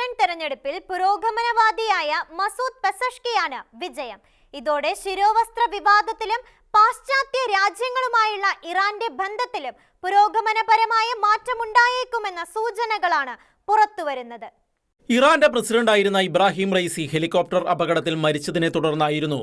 President തെരഞ്ഞെടുപ്പിൽ പുരോഗമനവാദിയായ മസൂദ് പെസഷ്കിയാണ് വിജയം. ഇതോടെ ശിരോവസ്ത്ര വിവാദത്തിലും പാശ്ചാത്യ രാജ്യങ്ങളുമായുള്ള ഇറാന്റെ ബന്ധത്തിലും പുരോഗമനപരമായ മാറ്റമുണ്ടായേക്കുമെന്ന സൂചനകളാണ് പുറത്തുവരുന്നത്. ഇറാന്റെ പ്രസിഡന്റായിരുന്ന ഇബ്രാഹിം റൈസി ഹെലികോപ്റ്റർ അപകടത്തിൽ മരിച്ചതിനെ തുടർന്നായിരുന്നു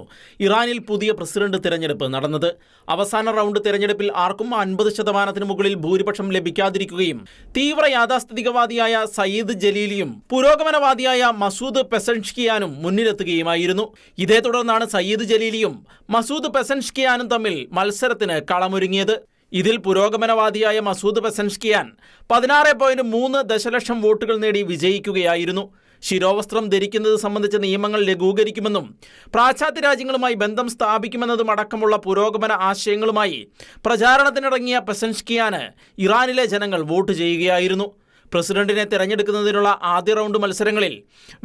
ഇറാനിൽ പുതിയ പ്രസിഡന്റ് തിരഞ്ഞെടുപ്പ് നടന്നത്. അവസാന റൗണ്ട് തിരഞ്ഞെടുപ്പിൽ ആർക്കും അൻപത് ശതമാനത്തിന് മുകളിൽ ഭൂരിപക്ഷം ലഭിക്കാതിരിക്കുകയും തീവ്ര യാഥാസ്ഥിതികവാദിയായ സയ്യിദ് ജലീലിയും പുരോഗമനവാദിയായ മസൂദ് പെസൻഷ്കിയാനും മുന്നിലെത്തുകയുമായിരുന്നു. ഇതേ തുടർന്നാണ് സയ്യിദ് ജലീലിയും മസൂദ് പെസൻഷ്കിയാനും തമ്മിൽ മത്സരത്തിന് കളമൊരുങ്ങിയത്. ഇതിൽ പുരോഗമനവാദിയായ മസൂദ് പെസൻഷ്കിയാൻ പതിനാറ് പോയിന്റ് മൂന്ന് ദശലക്ഷം വോട്ടുകൾ നേടി വിജയിക്കുകയായിരുന്നു. ശിരോവസ്ത്രം ധരിക്കുന്നത് സംബന്ധിച്ച നിയമങ്ങൾ ലഘൂകരിക്കുമെന്നും പാശ്ചാത്യ രാജ്യങ്ങളുമായി ബന്ധം സ്ഥാപിക്കുമെന്നതും അടക്കമുള്ള പുരോഗമന ആശയങ്ങളുമായി പ്രചാരണത്തിനിറങ്ങിയ പെസൻഷ്കിയാന് ഇറാനിലെ ജനങ്ങൾ വോട്ട് ചെയ്യുകയായിരുന്നു. പ്രസിഡന്റിനെ തിരഞ്ഞെടുക്കുന്നതിനുള്ള ആദ്യ റൗണ്ട് മത്സരങ്ങളിൽ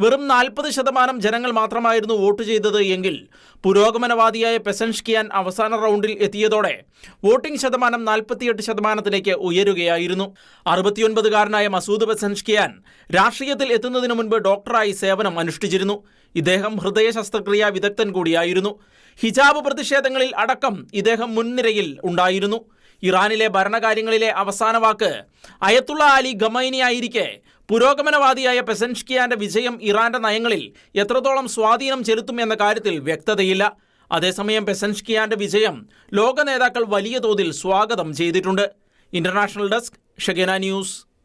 വെറും നാൽപ്പത് ശതമാനം ജനങ്ങൾ മാത്രമായിരുന്നു വോട്ട് ചെയ്തത് എങ്കിൽ പുരോഗമനവാദിയായ പെസൻഷ്കിയാൻ അവസാന റൗണ്ടിൽ എത്തിയതോടെ വോട്ടിംഗ് ശതമാനം നാൽപ്പത്തിയെട്ട് ശതമാനത്തിലേക്ക് ഉയരുകയായിരുന്നു. അറുപത്തിയൊൻപതുകാരനായ മസൂദ് പെസൻഷ്കിയാൻ രാഷ്ട്രീയത്തിൽ എത്തുന്നതിന് മുൻപ് ഡോക്ടറായി സേവനം അനുഷ്ഠിച്ചിരുന്നു. ഇദ്ദേഹം ഹൃദയ ശസ്ത്രക്രിയാ വിദഗ്ധൻ കൂടിയായിരുന്നു. ഹിജാബ് പ്രതിഷേധങ്ങളിൽ അടക്കം ഇദ്ദേഹം മുൻനിരയിൽ ഉണ്ടായിരുന്നു. ഇറാനിലെ ഭരണകാര്യങ്ങളിലെ അവസാന വാക്ക്. അയത്തുള്ള അലി ഗമൈനി ആയിരിക്കെ പുരോഗമനവാദിയായ പെസൻഷ്കിയാന്റെ വിജയം ഇറാന്റെ നയങ്ങളിൽ എത്രത്തോളം സ്വാധീനം ചെലുത്തും എന്ന കാര്യത്തിൽ വ്യക്തതയില്ല. അതേസമയം പെസൻഷ്കിയാന്റെ വിജയം ലോക നേതാക്കൾ വലിയ തോതിൽ സ്വാഗതം ചെയ്തിട്ടുണ്ട്. ഇന്റർനാഷണൽ ഡെസ്ക് ഷഗേന ന്യൂസ്.